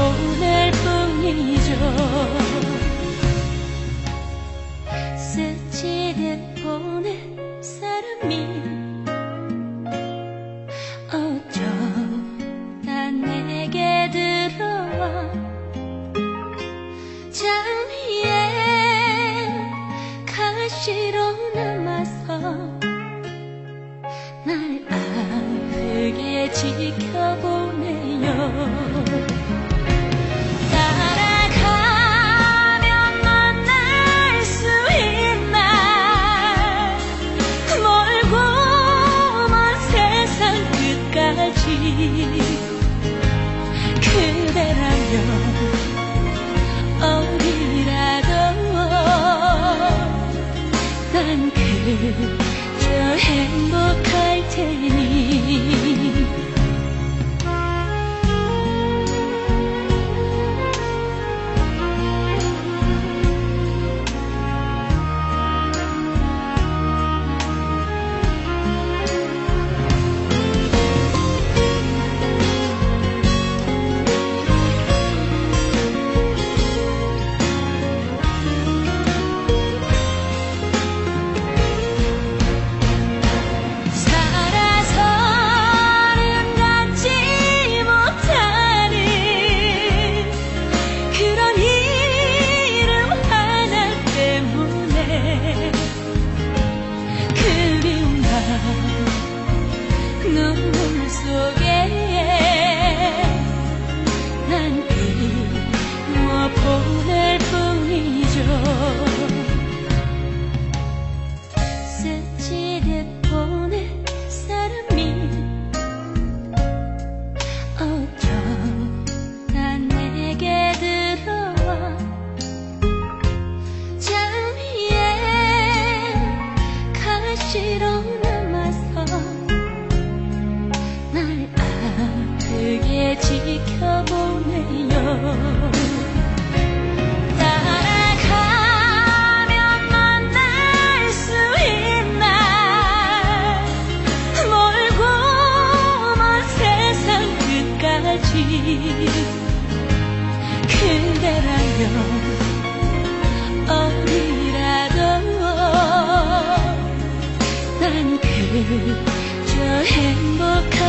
보낼 뿐이죠. 스치듯 보는 사람이 어쩌다 내게 들어와 잠 위에 가시로 남아서 날 아프게 지켜 난 그저 행복할 지켜보네요. 따라가면 만날 수 있나? 멀고 먼 세상 끝까지 그대라면 어디라도 난 그저 행복할